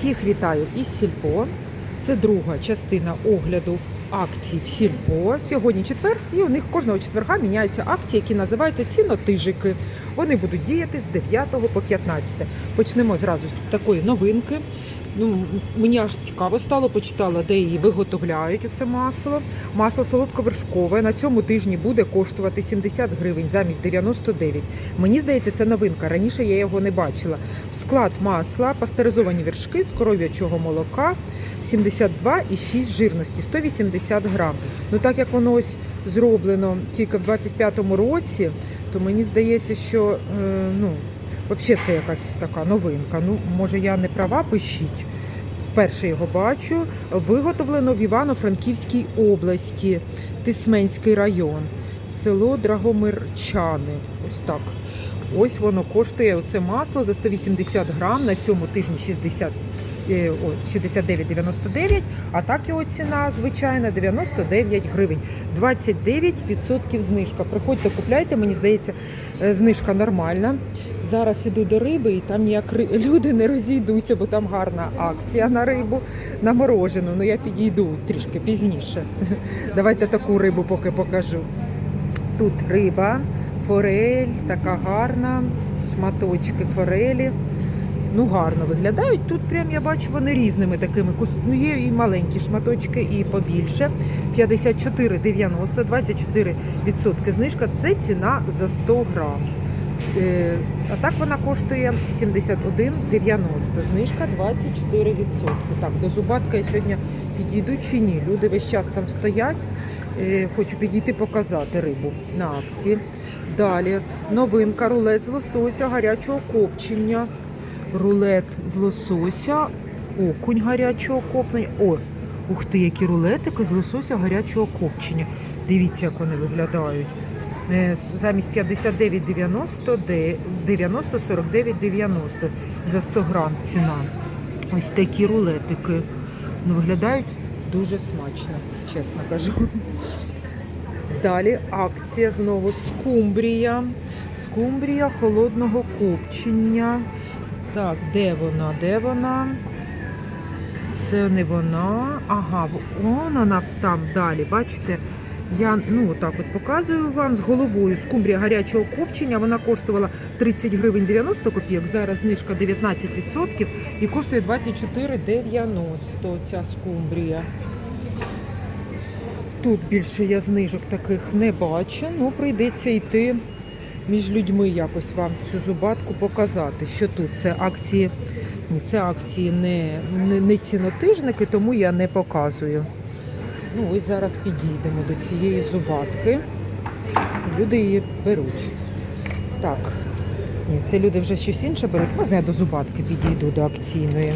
Всіх вітаю із Сільпо. Це друга частина огляду акцій в Сільпо. Сьогодні четвер, і у них кожного четверга міняються акції, які називаються цінотижики. Вони будуть діяти з 9 по 15. Почнемо зразу з такої новинки. Ну, мені аж цікаво стало, почитала, де її виготовляють оце масло. Масло солодковершкове на цьому тижні буде коштувати 70 гривень замість 99. Мені здається, це новинка. Раніше я його не бачила. В склад масла пастеризовані вершки з коров'ячого молока 72,6 жирності, 180 грам. Ну так як воно ось зроблено тільки в 25-му році, то мені здається, що е, ну, взагалі це якась така новинка. Ну, може, я не права, пишіть. Вперше його бачу. Виготовлено в Івано-Франківській області, Тисменський район, село Драгомирчани. Ось так. Ось воно коштує оце масло за 180 грам. На цьому тижні 60, е, о, 69,99, а так його ціна звичайна 99 гривень. 29% знижка. Приходьте, купляйте, мені здається, е, знижка нормальна. Зараз іду до риби, і там ніяк люди не розійдуться, бо там гарна акція на рибу, на морожену. Ну я підійду трішки пізніше. Давайте таку рибу поки покажу. Тут риба, форель, така гарна, шматочки форелі. Ну, гарно виглядають. Тут прям я бачу вони різними такими. Ну, є і маленькі шматочки, і побільше. 54,90, 24% знижка. Це ціна за 100 грам. Е, А так вона коштує 71,90. Знижка 24%. Так, до зубатка я сьогодні підійду чи ні. Люди весь час там стоять. Е, Хочу підійти показати рибу на акції. Далі новинка рулет з лосося гарячого копчення. Рулет з лосося, окунь гарячого копчення. О, ух ти, які рулетики з лосося гарячого копчення. Дивіться, як вони виглядають. Е, Замість 59,90 де- 90 49,90 за 100 грам ціна. Ось такі рулетики. Ну, виглядають дуже смачно, чесно кажу. Далі акція знову скумбрія. Скумбрія холодного копчення. Так, де вона? Де вона? Це не вона. Ага, вон вона там далі. Бачите? Я ну так от показую вам з головою скумбрія гарячого копчення. Вона коштувала 30 гривень 90 копійок. Зараз знижка 19% і коштує 24,90 ця скумбрія. Тут більше я знижок таких не бачу. Ну, прийдеться йти між людьми якось вам цю зубатку показати, що тут це акції. Це акції не, не, не цінотижники, тому я не показую. Ну, ось зараз підійдемо до цієї зубатки. Люди її беруть. Так. Ні, це люди вже щось інше беруть. Можна я до зубатки підійду до акційної.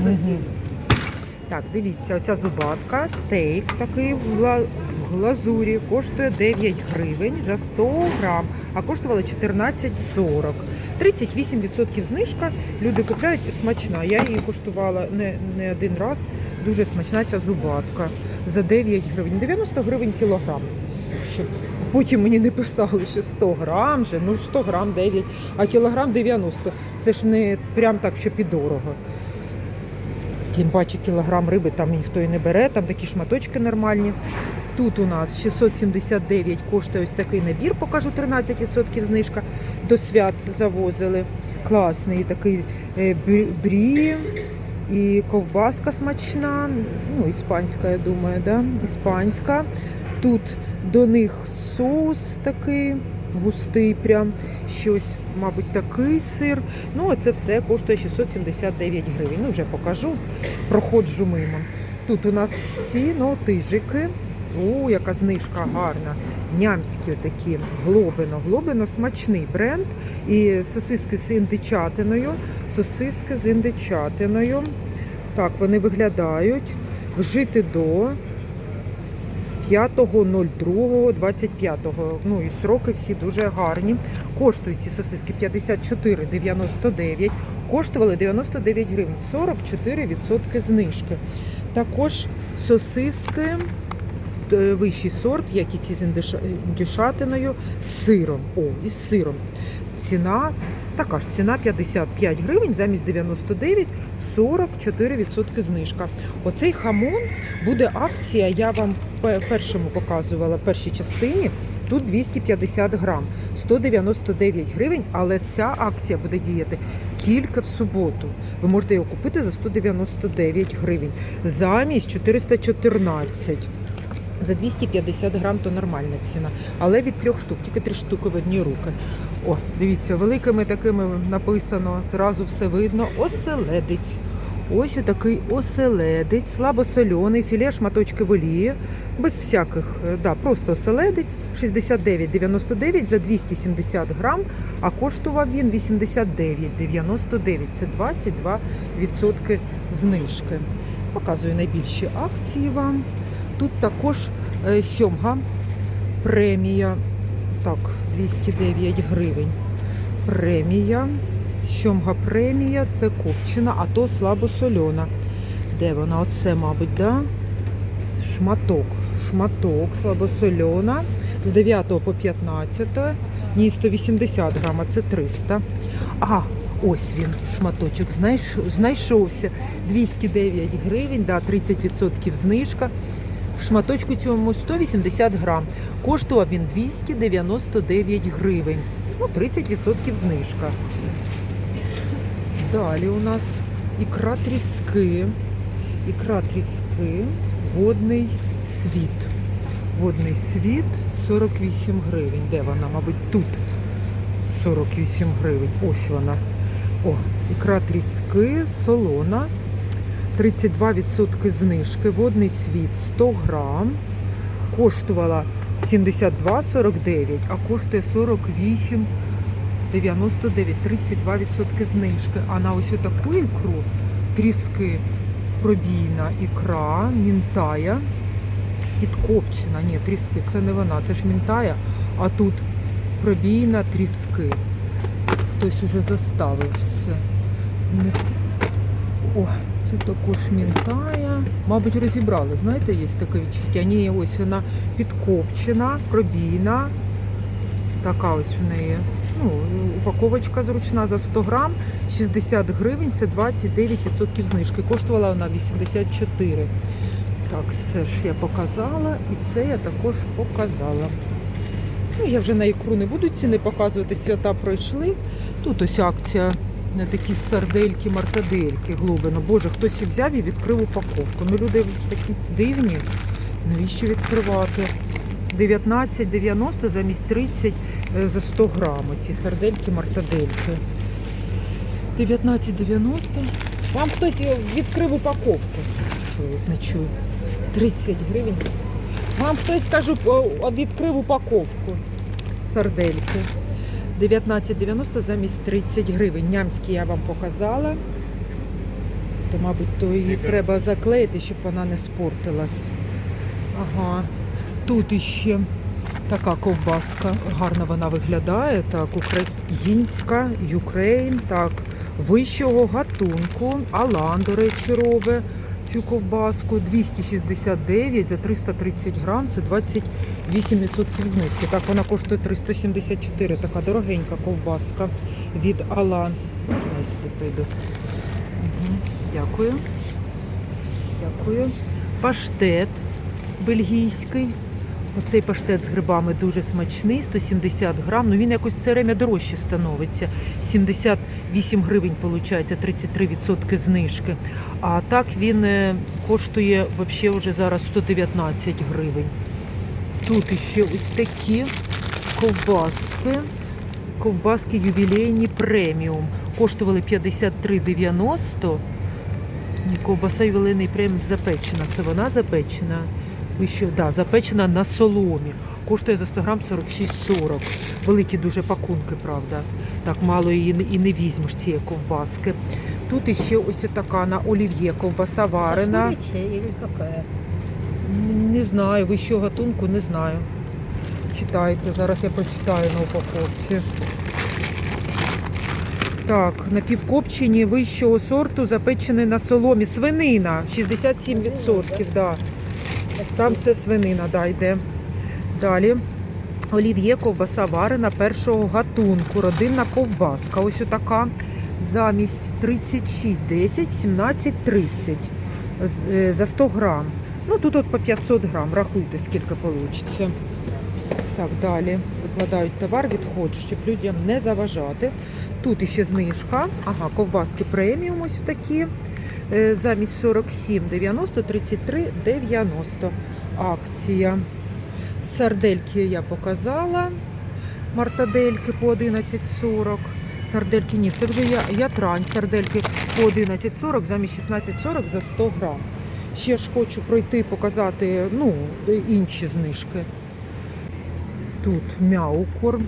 Мгм. Так, дивіться, оця зубатка, стейк такий глазурі, коштує 9 гривень за 100 грам, а коштувала 14,40. 38% знижка. Люди купляють смачна. Я її коштувала не, не один раз. Дуже смачна ця зубатка за 9 гривень. 90 гривень кілограм. Щоб потім мені не писали, що 100 грам же, ну 100 грам 9, а кілограм 90. Це ж не прям так, щоб і дорого. Тим паче кілограм риби там ніхто і не бере, там такі шматочки нормальні. Тут у нас 679 коштує ось такий набір, покажу 13% знижка. До свят завозили. Класний такий е, брі- і ковбаска смачна. Ну, іспанська, я думаю, да? іспанська. Тут до них соус такий густий, прям щось, мабуть, такий сир. Ну, а це все коштує 679 гривень. Ну, вже покажу, проходжу мимо. Тут у нас ці нотижики. О, яка знижка гарна. Нямські такі глобино. Глобино смачний бренд. І сосиски з індичатиною. Сосиски з індичатиною. Так, вони виглядають. Вжити до 5.02.25. Ну і сроки всі дуже гарні. Коштують ці сосиски 54,99. Коштували 99 гривень, 44% знижки. Також сосиски, вищий сорт, як і ці з індюшатиною, з сиром. О, із сиром. ціна така ж ціна 55 гривень замість 99, 44% знижка. Оцей хамон буде акція. Я вам в першому показувала в першій частині. Тут 250 грам, 199 гривень, але ця акція буде діяти тільки в суботу. Ви можете його купити за 199 гривень замість 414. За 250 грам то нормальна ціна, але від трьох штук, тільки три штуки в одні руки. О, дивіться, великими такими написано, зразу все видно. Оселедець. Ось такий оселедець, слабосолений, філе шматочки в олії, без всяких, е, да, просто оселедець 69,99 за 270 грам, а коштував він 89,99. Це 22% знижки. Показую найбільші акції вам. Тут також е, сьомга премія. Так, 209 гривень. Премія. Сьомга премія це копчена, а то слабосольона. Де вона? Оце, мабуть, да? Шматок. Шматок слабосольона. З 9 по 15. Ні, 180 грам, а це 300. А, ось він, шматочок. Знайшовся. 209 гривень, да, 30% знижка. Шматочку цьому 180 грам. Коштував він 299 гривень. Ну, 30% знижка. Далі у нас ікра тріски. Ікра тріски, водний світ. Водний світ 48 гривень. Де вона? Мабуть, тут 48 гривень. Ось вона. О, ікра тріски, солона. 32% знижки. Водний світ 100 грам. Коштувала 72,49, а коштує 48 99, 32% знижки. А на ось таку ікру тріски пробійна ікра, мінтая, підкопчена. Ні, тріски, це не вона, це ж мінтая, а тут пробійна тріски. Хтось уже заставив все. Не- О, це також мінтая. Мабуть, розібрали, знаєте, є таке відчуття. Ні, ось вона підкопчена, пробійна. Така ось в неї. Ну, упаковочка зручна за 100 грам, 60 гривень, це 29% знижки. Коштувала вона 84. Так, це ж я показала, і це я також показала. Ну, я вже на ікру не буду ціни показувати, свята пройшли. Тут ось акція на такі сардельки, мартадельки, глибино. Боже, хтось і взяв і відкрив упаковку. Ну, люди такі дивні. Навіщо відкривати? 19,90 замість 30 е, за 100 грам. Ці сардельки, мартадельки. 19,90. Вам хтось відкрив упаковку. Не чую. 30 гривень. Вам хтось, кажу, відкрив упаковку. Сардельки. 19,90 замість 30 гривень. Нямські я вам показала. То, мабуть, то її треба заклеїти, щоб вона не спортилась. Ага. Тут іще така ковбаска. Гарно вона виглядає. Так, українська, Юкрейн, так, вищого гатунку. Алан, до речі, робить цю ковбаску. 269 за 330 грам, це 28% знижки. Так, вона коштує 374, така дорогенька ковбаска від Алан. Можна я сюди прийду. Дякую. Дякую. Паштет бельгійський. Оцей паштет з грибами дуже смачний, 170 грам. Ну він якось все время дорожче становиться. 78 гривень, виходить, 33% знижки. А так він е, коштує взагалі вже зараз 119 гривень. Тут ще ось такі ковбаски. Ковбаски ювілейні преміум. Коштували 53,90. Ні, ковбаса ювілейний преміум запечена. Це вона запечена. Ви що, да, запечена на соломі. Коштує за 100 грам 46,40. Великі дуже пакунки, правда. Так мало її і не візьмеш цієї ковбаски. Тут іще ось така на олів'є ковбаса варена. Не знаю, вищого гатунку не знаю. Читайте, зараз я прочитаю на упаковці. Так, напівкопчені вищого сорту, запечені на соломі. Свинина 67%, да. Там все свинина, да, йде. Далі. Олів'є ковбаса варена першого гатунку. Родинна ковбаска. Ось отака. Замість 36,10, 17,30 з- е, за 100 грам. Ну тут от по 500 грам. Рахуйте, скільки вийде. Так, далі викладають товар, відходжу, щоб людям не заважати. Тут іще знижка. Ага, ковбаски преміум ось такі. Е, Замість 47,90, 33,90 акція. Сардельки я показала. Мартадельки по 11,40. Сардельки ні, це вже я, ятрань. Сардельки по 11,40 замість 16,40 за 100 грам. Ще ж хочу пройти показати ну, інші знижки. Тут мяу корм.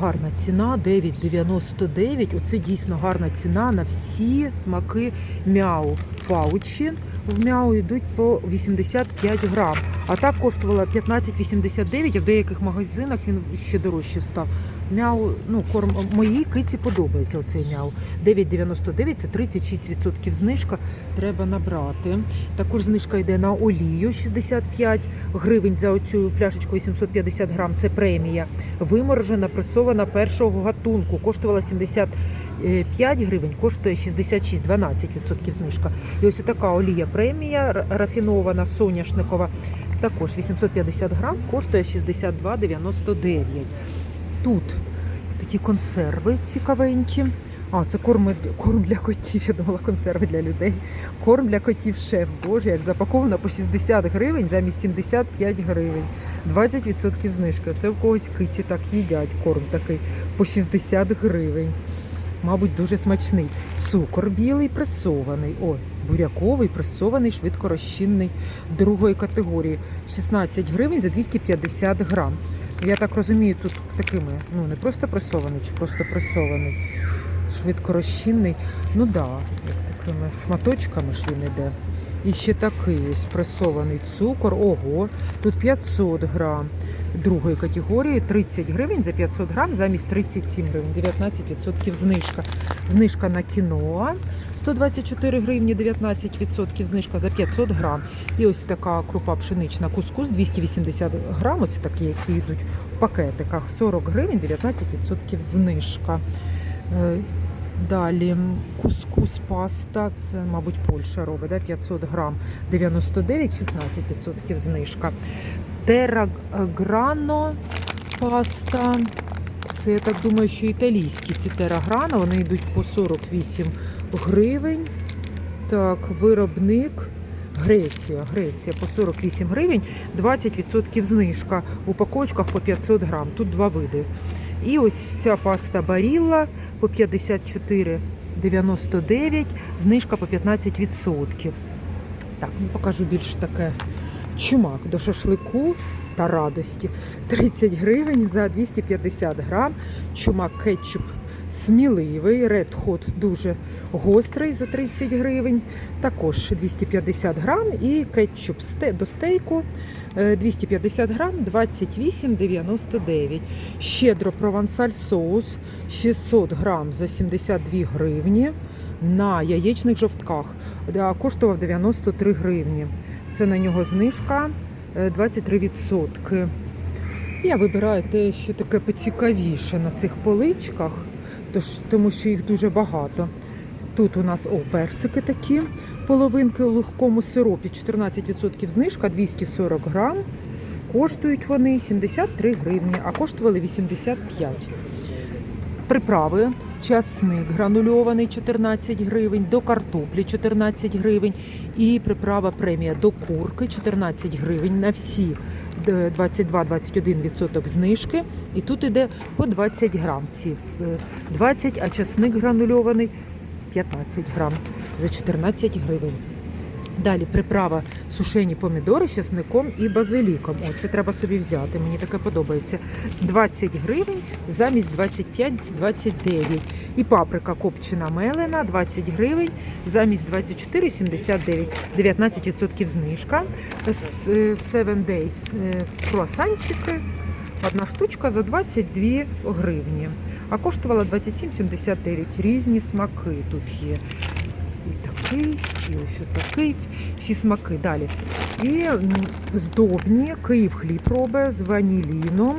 Гарна ціна 9,99. Оце дійсно гарна ціна на всі смаки мяу. Паучі в мяу йдуть по 85 грам. А так коштувала 15,89, а в деяких магазинах він ще дорожче став. Мяу, ну, корм моїй киці подобається оцей мяу. 9,99 це 36% знижка. Треба набрати. Також знижка йде на олію 65 гривень за оцю пляшечку 850 грам. Це премія. Виморожена, пресована першого гатунку. Коштувала 75 гривень, коштує 66, 12% знижка. І ось така олія премія рафінована соняшникова. Також 850 грам, коштує 62,99. Тут такі консерви цікавенькі. А, це корм, корм для котів. Я думала, консерви для людей. Корм для котів шеф. Боже, як запаковано по 60 гривень замість 75 гривень. 20% знижки. Це в когось киці так їдять корм такий по 60 гривень. Мабуть, дуже смачний. Цукор білий пресований. Ой, буряковий, пресований, швидкорозчинний другої категорії. 16 гривень за 250 грам. Я так розумію, тут такими, ну не просто пресований, чи просто пресований, швидкорозчинний. Ну да, такими шматочками ж він іде. І ще такий ось пресований цукор. Ого, тут 500 грам. Другої категорії 30 гривень за 500 грам замість 37 гривень, 19% знижка. Знижка на кіноа 124 гривні, 19% знижка за 500 грам. І ось така крупа пшенична кускус 280 грам, оці такі, які йдуть в пакетиках, 40 гривень, 19% знижка. Далі кускус паста, це, мабуть, Польща робить, да? 500 грам, 99, 16% знижка. Тераграно паста. Це я так думаю, що італійські ці тераграно, вони йдуть по 48 гривень. Так, виробник Греція. Греція по 48 гривень, 20% знижка. В упаковочках по 500 грам. Тут два види. І ось ця паста Барілла по 54,99, знижка по 15%. Так, ну покажу більш таке чумак до шашлику та радості. 30 гривень за 250 грам. Чумак кетчуп сміливий. Red Hot дуже гострий за 30 гривень. Також 250 грам. І кетчуп до стейку е, 250 грам 28,99. Щедро провансаль соус 600 грам за 72 гривні на яєчних жовтках. Коштував 93 гривні. Це на нього знижка е, 23%. Я вибираю те, що таке поцікавіше на цих поличках, тому що їх дуже багато. Тут у нас о, персики такі, половинки у легкому сиропі, 14% знижка, 240 грам. Коштують вони 73 гривні, а коштували 85. Приправи. Часник гранульований 14 гривень, до картоплі 14 гривень і приправа премія до курки 14 гривень на всі 22-21% знижки. І тут іде по 20 грам ці е, 20, а часник гранульований 15 грам за 14 гривень. Далі приправа сушені помідори з часником і базиліком. О, це треба собі взяти. Мені таке подобається. 20 гривень замість 25-29. І паприка копчена мелена 20 гривень замість 24,79. 19% знижка. С- е, Seven Days е, круасанчики. Одна штучка за 22 гривні. А коштувала 27,79. Різні смаки тут є. І такий, і ось такий, всі смаки далі. І здобні, Київ хліб робить з ваніліном.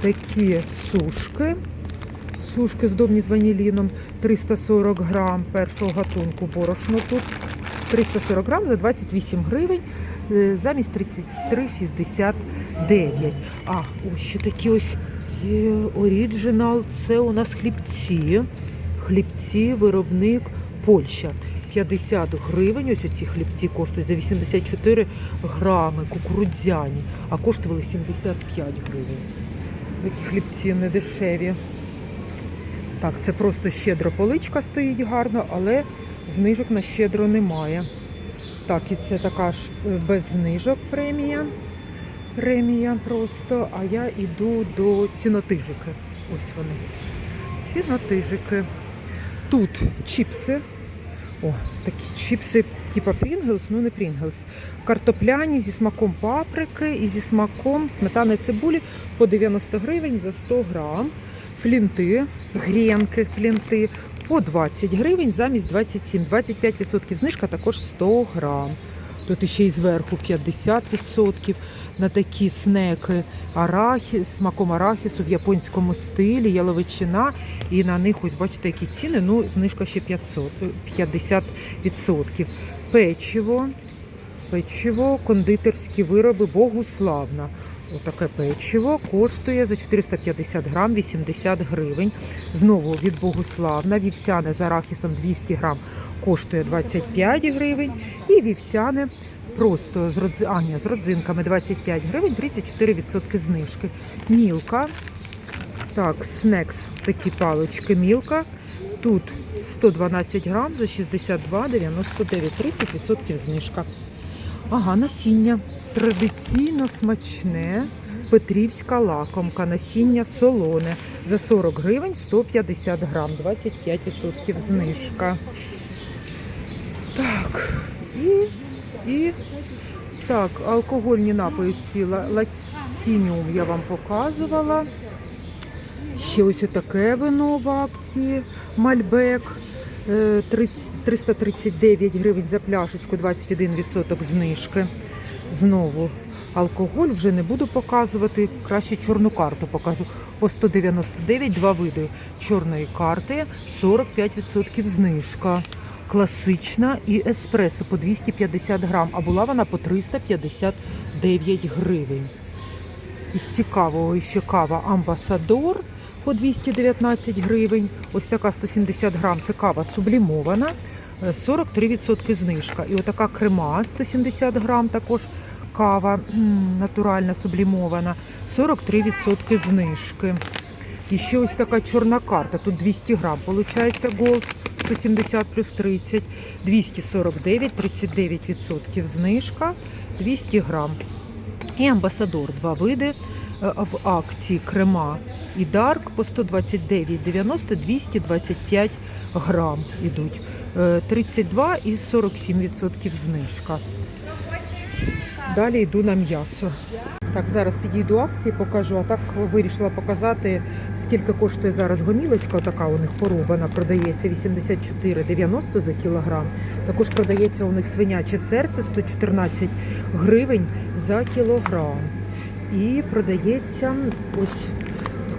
такі сушки. Сушки здобні з ваніліном 340 грам першого гатунку борошно тут. 340 грам за 28 гривень е, замість 33,69. А, ось ще такі ось є оріджинал. Це у нас хлібці. Хлібці, виробник Польща. 50 гривень. Ось ці хлібці коштують за 84 грами кукурудзяні, а коштували 75 гривень. Такі хлібці не дешеві. Так, це просто щедро поличка стоїть гарно, але знижок на щедро немає. Так, і це така ж е, без знижок премія. Премія просто. А я йду до цінотижики. Ось вони. Цінотижики. Тут чіпси. О, такі чіпси, типа Прінглс, ну не Прінглс. Картопляні зі смаком паприки і зі смаком сметани цибулі по 90 гривень за 100 грам. Флінти, грінки, флінти по 20 гривень замість 27. 25% знижка також 100 грам. Тут ще й зверху 50% на такі снеки арахіс, смаком арахісу в японському стилі, яловичина. І на них ось бачите, які ціни. Ну, знижка ще 500, е, 50%. Печиво, печиво, кондитерські вироби Богуславна. Отаке печиво коштує за 450 грам 80 гривень. Знову від Богуславна. Вівсяне з арахісом 200 грам коштує 25 гривень. І вівсяне просто з, родзи... а, ні, з родзинками 25 гривень, 34% знижки. Мілка. Так, снекс, такі палички мілка. Тут 112 грам за 62,99, 30% знижка. Ага, насіння. Традиційно смачне. Петрівська лакомка, насіння солоне. За 40 гривень 150 грам, 25% знижка. Так, і, і так, алкогольні напої ці латініум я вам показувала. Ще ось таке вино в акції. Мальбек. е, 30 339 гривень за пляшечку, 21% знижки. Знову алкоголь вже не буду показувати. Краще чорну карту покажу. По 199 два види чорної карти, 45% знижка. Класична і еспресо по 250 грам, а була вона по 359 гривень. Із цікавого ще кава Амбасадор по 219 гривень. Ось така 170 грам. Це кава сублімована. Е, 43% знижка. І отака крема 170 грам, також кава натуральна сублімована. 43% знижки. І ще ось така чорна карта. Тут 200 грам. Получається голд 170 плюс 30, 249, 39% знижка, 200 грам. І амбасадор два види е, в акції крема і дарк по 129,90 225 грам ідуть. Е, 32 і 47% знижка. Далі йду на м'ясо. Так, зараз підійду акції, покажу, а так вирішила показати, скільки коштує зараз гомілочка, така у них порубана, продається 84,90 за кілограм. Також продається у них свиняче серце 114 гривень за кілограм. І продається ось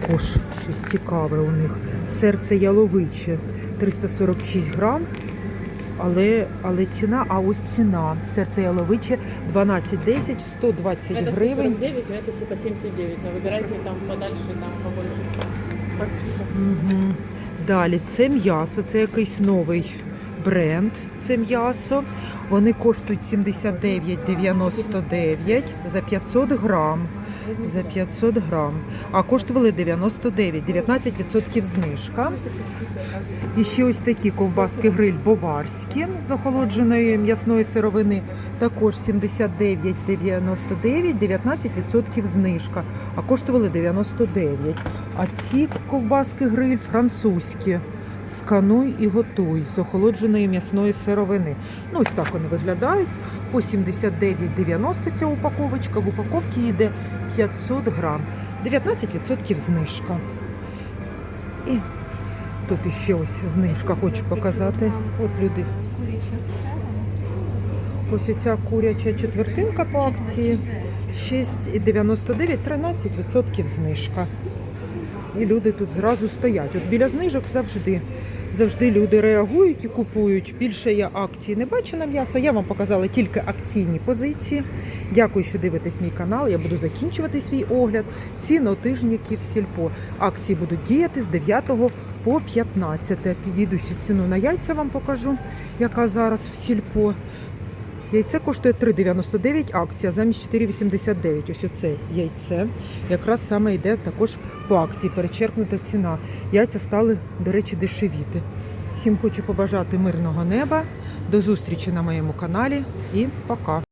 також щось цікаве у них. Серце яловиче 346 грам. Але, але ціна, а ось ціна. Серце яловиче 12,10, 120 Это гривень. 149, а это по 79. Но выбирайте там подальше, там побольше. Спасибо. Угу. Далі це м'ясо, це якийсь новий бренд. Це м'ясо. Вони коштують 79,99 за 500 грам. За 500 грам. А коштували 99, 19% знижка. І ще ось такі ковбаски гриль боварські з охолодженої м'ясної сировини. Також 79,99, 19% знижка. А коштували 99. А ці ковбаски гриль французькі. Скануй і готуй з охолодженої м'ясної сировини. Ну, ось так вони виглядають. По 79,90 ця упаковочка. В упаковці йде 500 грам. 19% знижка. І тут іще ось знижка хочу показати. От люди. Ось оця куряча четвертинка по акції 6,99, 13% знижка. і люди тут зразу стоять. От біля знижок завжди. Завжди люди реагують і купують. Більше я акцій не бачу на м'ясо. Я вам показала тільки акційні позиції. Дякую, що дивитесь мій канал. Я буду закінчувати свій огляд. Цінотижників сільпо. Акції будуть діяти з 9 по 15. Підійду ще ціну на яйця вам покажу, яка зараз в сільпо. Яйце коштує 3,99 акція замість 4,89. Ось оце яйце. Якраз саме йде також по акції. Перечеркнута ціна. Яйця стали, до речі, дешевіти. Всім хочу побажати мирного неба. До зустрічі на моєму каналі і пока.